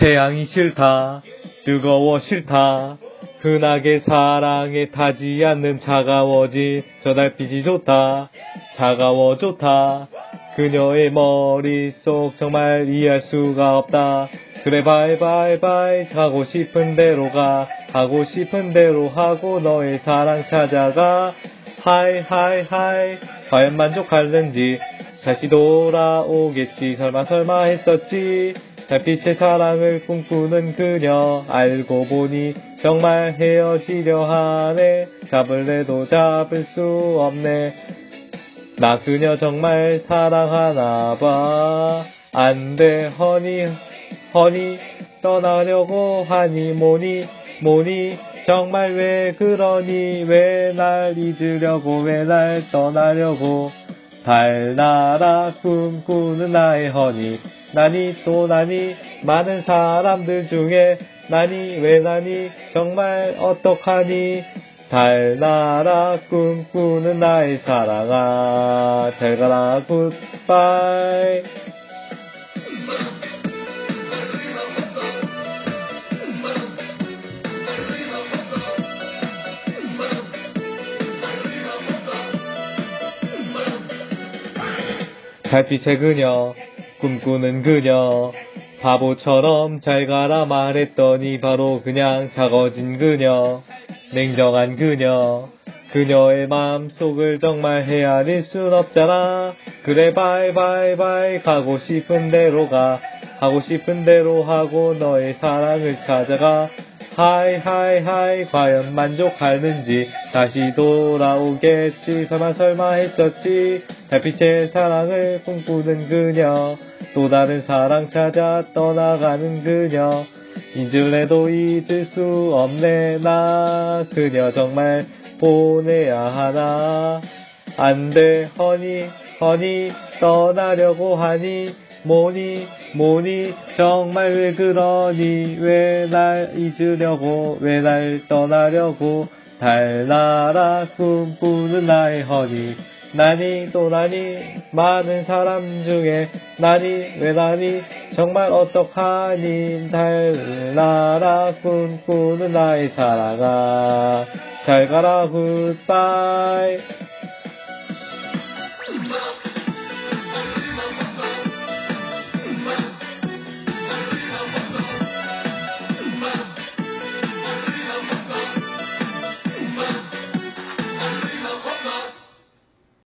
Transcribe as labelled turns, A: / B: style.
A: 태양이 싫다. 뜨거워 싫다. 흔하게 사랑에 타지 않는 차가워진 저 달빛이 좋다. 차가워 좋다. 그녀의 머릿속 정말 이해할 수가 없다. 그래 바이바이바이 가고 싶은 대로 가 가고 싶은 대로 하고 너의 사랑 찾아가 하이 하이 하이 과연 만족할는지 다시 돌아오겠지 설마 설마 했었지 달빛의 사랑을 꿈꾸는 그녀 알고 보니 정말 헤어지려 하네 잡을래도 잡을 수 없네 나 그녀 정말 사랑하나 봐. 안 돼, 허니, 허니, 떠나려고 하니, 뭐니, 뭐니, 정말 왜 그러니, 왜 날 잊으려고, 왜 날 떠나려고. 달나라 꿈꾸는 나의 허니, 나니 또 나니, 많은 사람들 중에, 나니, 왜 나니, 정말 어떡하니, 달나라 꿈꾸는 나의 사랑아 잘 가라 굿바이. 달빛의 그녀 꿈꾸는 그녀. 바보처럼 잘 가라 말했더니 바로 그냥 작아진 그녀. 냉정한 그녀. 그녀의 마음속을 정말 헤아릴 순 없잖아. 그래 바이바이바이 가고 싶은 대로 가. 하고 싶은 대로 하고 너의 사랑을 찾아가. 하이 하이 하이 과연 만족하는지 다시 돌아오겠지. 설마 설마 했었지. 달빛의 사랑을 꿈꾸는 그녀 또 다른 사랑 찾아 떠나가는 그녀. 잊을래도 잊을 수 없네 나 그녀 정말 보내야 하나. 안돼 허니 허니 떠나려고 하니. 뭐니 뭐니 정말 왜 그러니? 왜 날 잊으려고 왜 날 떠나려고 달나라 꿈꾸는 나의 허니 나니 또 나니 많은 사람 중에 나니 왜 나니? 정말 어떡하니? 달 나라 꿈꾸는 나의 사랑아 잘 가라 굿바이